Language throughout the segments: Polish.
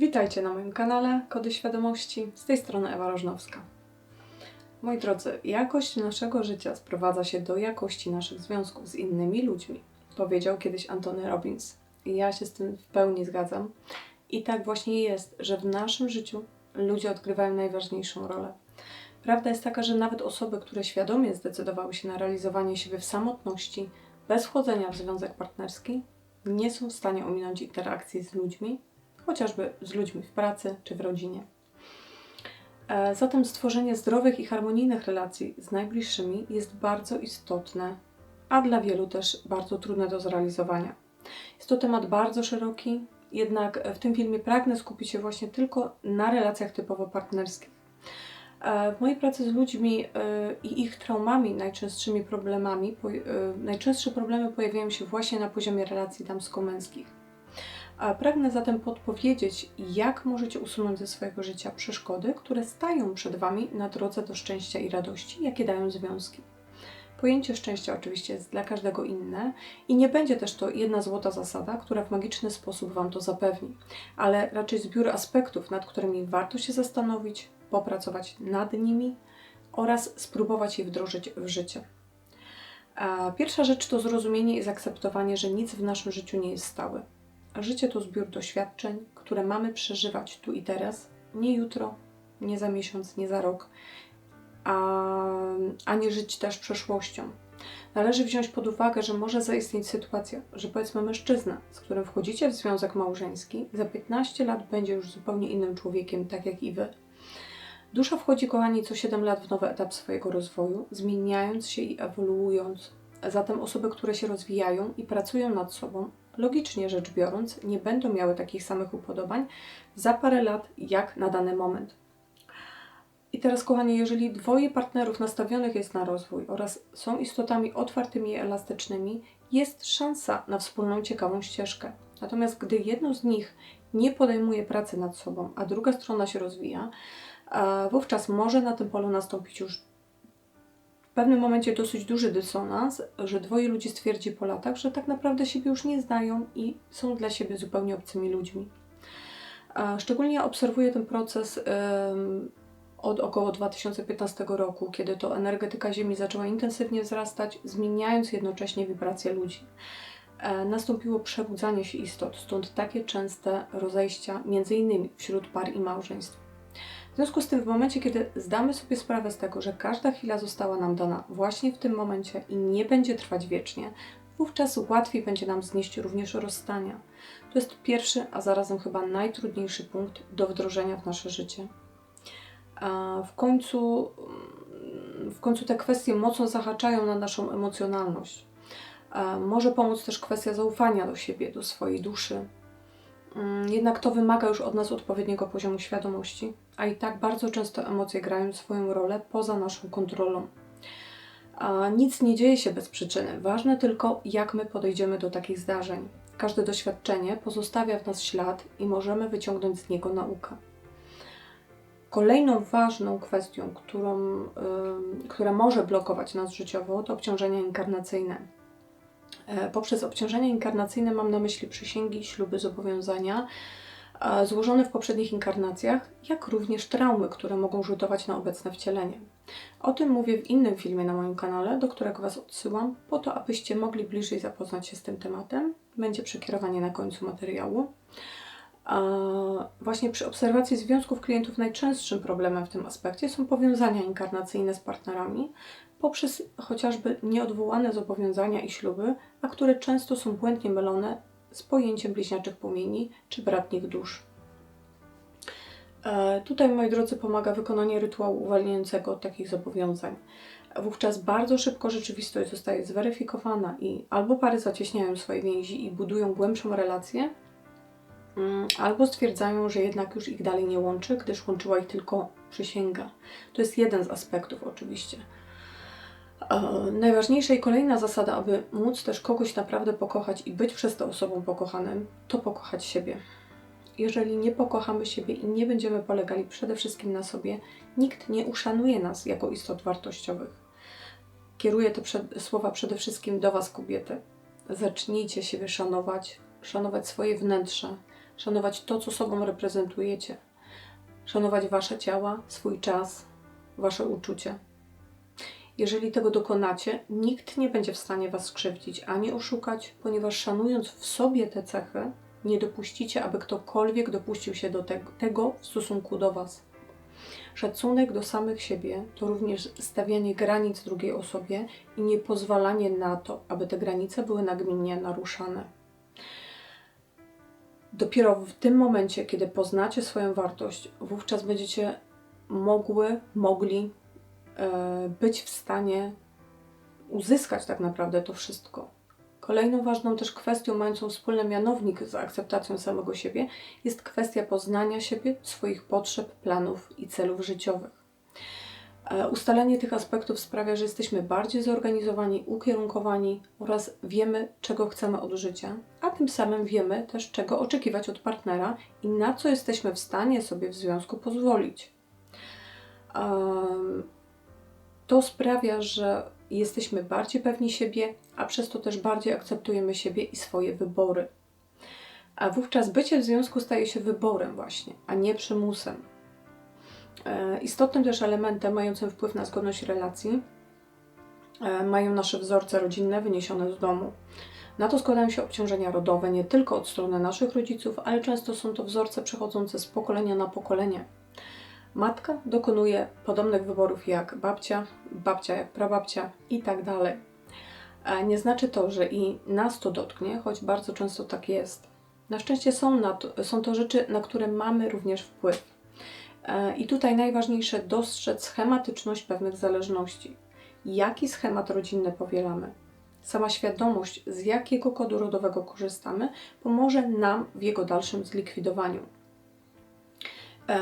Witajcie na moim kanale Kody Świadomości. Z tej strony Ewa Rożnowska. Moi drodzy, jakość naszego życia sprowadza się do jakości naszych związków z innymi ludźmi, powiedział kiedyś Antony Robbins. I ja się z tym w pełni zgadzam. I tak właśnie jest, że w naszym życiu ludzie odgrywają najważniejszą rolę. Prawda jest taka, że nawet osoby, które świadomie zdecydowały się na realizowanie siebie w samotności, bez wchodzenia w związek partnerski, nie są w stanie ominąć interakcji z ludźmi, chociażby z ludźmi w pracy czy w rodzinie. E, Zatem stworzenie zdrowych i harmonijnych relacji z najbliższymi jest bardzo istotne, a dla wielu też bardzo trudne do zrealizowania. Jest to temat bardzo szeroki, jednak w tym filmie pragnę skupić się właśnie tylko na relacjach typowo partnerskich. E, W mojej pracy z ludźmi e, i ich traumami, najczęstszymi problemami, najczęstsze problemy pojawiają się właśnie na poziomie relacji damsko-męskich. Pragnę zatem podpowiedzieć, jak możecie usunąć ze swojego życia przeszkody, które stają przed Wami na drodze do szczęścia i radości, jakie dają związki. Pojęcie szczęścia oczywiście jest dla każdego inne i nie będzie też to jedna złota zasada, która w magiczny sposób Wam to zapewni, ale raczej zbiór aspektów, nad którymi warto się zastanowić, popracować nad nimi oraz spróbować je wdrożyć w życie. Pierwsza rzecz to zrozumienie i zaakceptowanie, że nic w naszym życiu nie jest stałe. Życie to zbiór doświadczeń, które mamy przeżywać tu i teraz, nie jutro, nie za miesiąc, nie za rok, a, a nie żyć też przeszłością. Należy wziąć pod uwagę, że może zaistnieć sytuacja, że powiedzmy mężczyzna, z którym wchodzicie w związek małżeński, za 15 lat będzie już zupełnie innym człowiekiem, tak jak i wy. Dusza wchodzi, kochani, co 7 lat w nowy etap swojego rozwoju, zmieniając się i ewoluując. Zatem osoby, które się rozwijają i pracują nad sobą, logicznie rzecz biorąc, nie będą miały takich samych upodobań za parę lat, jak na dany moment. I teraz, kochani, jeżeli dwoje partnerów nastawionych jest na rozwój oraz są istotami otwartymi i elastycznymi, jest szansa na wspólną ciekawą ścieżkę. Natomiast gdy jedno z nich nie podejmuje pracy nad sobą, a druga strona się rozwija, a wówczas może na tym polu nastąpić już pewnym momencie dosyć duży dysonans, że dwoje ludzi stwierdzi po latach, że tak naprawdę siebie już nie znają i są dla siebie zupełnie obcymi ludźmi. Szczególnie obserwuję ten proces od około 2015 roku, kiedy to energetyka Ziemi zaczęła intensywnie wzrastać, zmieniając jednocześnie wibracje ludzi. E, Nastąpiło przebudzanie się istot, stąd takie częste rozejścia, między innymi wśród par i małżeństw. W związku z tym, w momencie, kiedy zdamy sobie sprawę z tego, że każda chwila została nam dana właśnie w tym momencie i nie będzie trwać wiecznie, wówczas łatwiej będzie nam znieść również rozstania. To jest pierwszy, a zarazem chyba najtrudniejszy punkt do wdrożenia w nasze życie. A w końcu, w końcu te kwestie mocno zahaczają na naszą emocjonalność. Może pomóc też kwestia zaufania do siebie, do swojej duszy, Jednak to wymaga już od nas odpowiedniego poziomu świadomości, a i tak bardzo często emocje grają swoją rolę poza naszą kontrolą. A nic nie dzieje się bez przyczyny. Ważne tylko, jak my podejdziemy do takich zdarzeń. Każde doświadczenie pozostawia w nas ślad i możemy wyciągnąć z niego naukę. Kolejną ważną kwestią, którą, ym, która może blokować nas życiowo, to obciążenia inkarnacyjne. E, Poprzez obciążenia inkarnacyjne mam na myśli przysięgi, śluby, zobowiązania e, złożone w poprzednich inkarnacjach, jak również traumy, które mogą rzutować na obecne wcielenie. O tym mówię w innym filmie na moim kanale, do którego Was odsyłam, po to, abyście mogli bliżej zapoznać się z tym tematem. Będzie przekierowanie na końcu materiału. A Właśnie przy obserwacji związków klientów najczęstszym problemem w tym aspekcie są powiązania inkarnacyjne z partnerami poprzez chociażby nieodwołane zobowiązania i śluby, a które często są błędnie mylone z pojęciem bliźniaczych płomieni czy bratnich dusz. E, Tutaj, moi drodzy, pomaga wykonanie rytuału uwalniającego od takich zobowiązań. Wówczas bardzo szybko rzeczywistość zostaje zweryfikowana i albo pary zacieśniają swoje więzi i budują głębszą relację, Mm, albo stwierdzają, że jednak już ich dalej nie łączy, gdyż łączyła ich tylko przysięga. To jest jeden z aspektów, oczywiście. E, Najważniejsza i kolejna zasada, aby móc też kogoś naprawdę pokochać i być przez tę osobą pokochanym, to pokochać siebie. Jeżeli nie pokochamy siebie i nie będziemy polegali przede wszystkim na sobie, nikt nie uszanuje nas jako istot wartościowych. Kieruję te przed, słowa przede wszystkim do Was, kobiety. Zacznijcie siebie szanować, szanować swoje wnętrze, szanować to, co sobą reprezentujecie, szanować wasze ciała, swój czas, wasze uczucia. Jeżeli tego dokonacie, nikt nie będzie w stanie was skrzywdzić ani oszukać, ponieważ szanując w sobie te cechy, nie dopuścicie, aby ktokolwiek dopuścił się do tego, tego w stosunku do was. Szacunek do samych siebie to również stawianie granic drugiej osobie i nie pozwalanie na to, aby te granice były nagminnie naruszane. Dopiero w tym momencie, kiedy poznacie swoją wartość, wówczas będziecie mogły, mogli być w stanie uzyskać tak naprawdę to wszystko. Kolejną ważną też kwestią mającą wspólny mianownik z akceptacją samego siebie jest kwestia poznania siebie, swoich potrzeb, planów i celów życiowych. E, ustalenie tych aspektów sprawia, że jesteśmy bardziej zorganizowani, ukierunkowani oraz wiemy, czego chcemy od życia, a tym samym wiemy też, czego oczekiwać od partnera i na co jesteśmy w stanie sobie w związku pozwolić. To sprawia, że jesteśmy bardziej pewni siebie, a przez to też bardziej akceptujemy siebie i swoje wybory. A wówczas bycie w związku staje się wyborem, właśnie, a nie przymusem. E, istotnym też elementem mającym wpływ na zgodność relacji e, mają nasze wzorce rodzinne wyniesione z domu. Na to składają się obciążenia rodowe nie tylko od strony naszych rodziców, ale często są to wzorce przechodzące z pokolenia na pokolenie. Matka dokonuje podobnych wyborów jak babcia, babcia jak prababcia i tak dalej. Nie znaczy to, że i nas to dotknie, choć bardzo często tak jest. Na szczęście są, na to, są to rzeczy, na które mamy również wpływ. E, I tutaj najważniejsze dostrzec schematyczność pewnych zależności. Jaki schemat rodzinny powielamy? Sama świadomość, z jakiego kodu rodowego korzystamy, pomoże nam w jego dalszym zlikwidowaniu.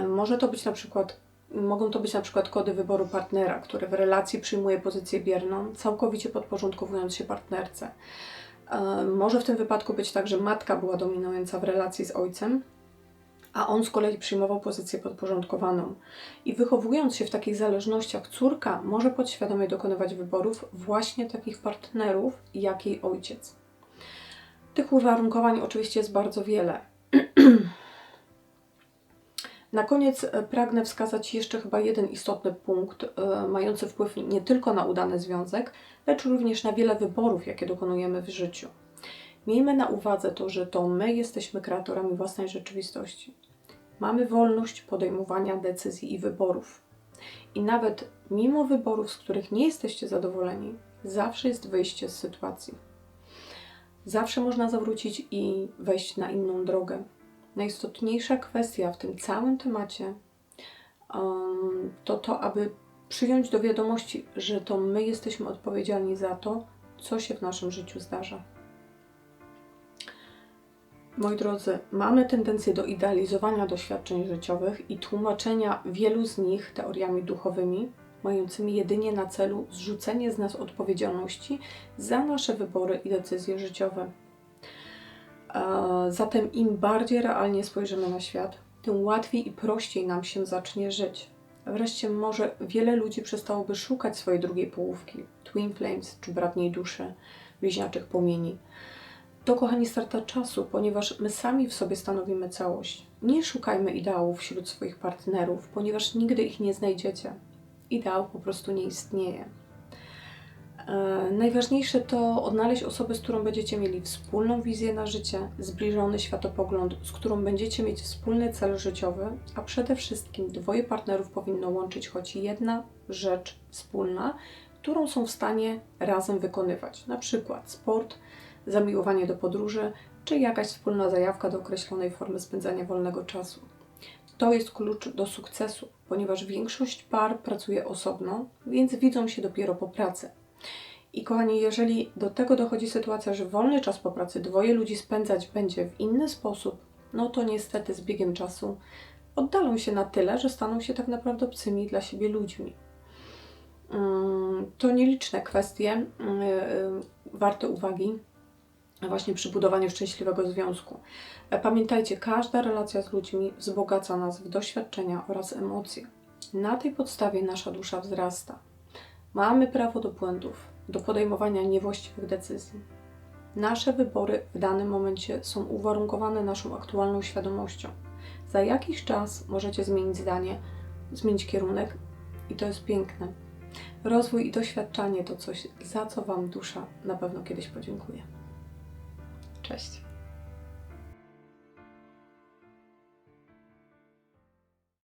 Może to być na przykład, mogą to być na przykład kody wyboru partnera, który w relacji przyjmuje pozycję bierną, całkowicie podporządkowując się partnerce. Może w tym wypadku być tak, że matka była dominująca w relacji z ojcem, a on z kolei przyjmował pozycję podporządkowaną. I wychowując się w takich zależnościach, córka może podświadomie dokonywać wyborów właśnie takich partnerów, jak jej ojciec. Tych uwarunkowań oczywiście jest bardzo wiele. Na koniec e, pragnę wskazać jeszcze chyba jeden istotny punkt, e, mający wpływ nie tylko na udany związek, lecz również na wiele wyborów, jakie dokonujemy w życiu. Miejmy na uwadze to, że to my jesteśmy kreatorami własnej rzeczywistości. Mamy wolność podejmowania decyzji i wyborów. I nawet mimo wyborów, z których nie jesteście zadowoleni, zawsze jest wyjście z sytuacji. Zawsze można zawrócić i wejść na inną drogę najistotniejsza kwestia w tym całym temacie um, to to, aby przyjąć do wiadomości, że to my jesteśmy odpowiedzialni za to, co się w naszym życiu zdarza. Moi drodzy, mamy tendencję do idealizowania doświadczeń życiowych i tłumaczenia wielu z nich teoriami duchowymi, mającymi jedynie na celu zrzucenie z nas odpowiedzialności za nasze wybory i decyzje życiowe. Zatem im bardziej realnie spojrzymy na świat, tym łatwiej i prościej nam się zacznie żyć. Wreszcie może wiele ludzi przestałoby szukać swojej drugiej połówki, twin flames czy bratniej duszy, bliźniaczych płomieni. To, kochani, starta czasu, ponieważ my sami w sobie stanowimy całość. Nie szukajmy ideałów wśród swoich partnerów, ponieważ nigdy ich nie znajdziecie. Ideał po prostu nie istnieje. E, najważniejsze to odnaleźć osobę, z którą będziecie mieli wspólną wizję na życie, zbliżony światopogląd, z którą będziecie mieć wspólny cel życiowy, a przede wszystkim dwoje partnerów powinno łączyć choć jedna rzecz wspólna, którą są w stanie razem wykonywać, na przykład sport, zamiłowanie do podróży, czy jakaś wspólna zajawka do określonej formy spędzania wolnego czasu. To jest klucz do sukcesu, ponieważ większość par pracuje osobno, więc widzą się dopiero po pracy. I kochani, jeżeli do tego dochodzi sytuacja, że wolny czas po pracy dwoje ludzi spędzać będzie w inny sposób, no to niestety z biegiem czasu oddalą się na tyle, że staną się tak naprawdę obcymi dla siebie ludźmi. Mm, to nieliczne kwestie mm, warte uwagi właśnie przy budowaniu szczęśliwego związku. Pamiętajcie, każda relacja z ludźmi wzbogaca nas w doświadczenia oraz emocje. Na tej podstawie nasza dusza wzrasta. Mamy prawo do błędów, do podejmowania niewłaściwych decyzji. Nasze wybory w danym momencie są uwarunkowane naszą aktualną świadomością. Za jakiś czas możecie zmienić zdanie, zmienić kierunek i to jest piękne. Rozwój i doświadczanie to coś, za co Wam dusza na pewno kiedyś podziękuje. Cześć.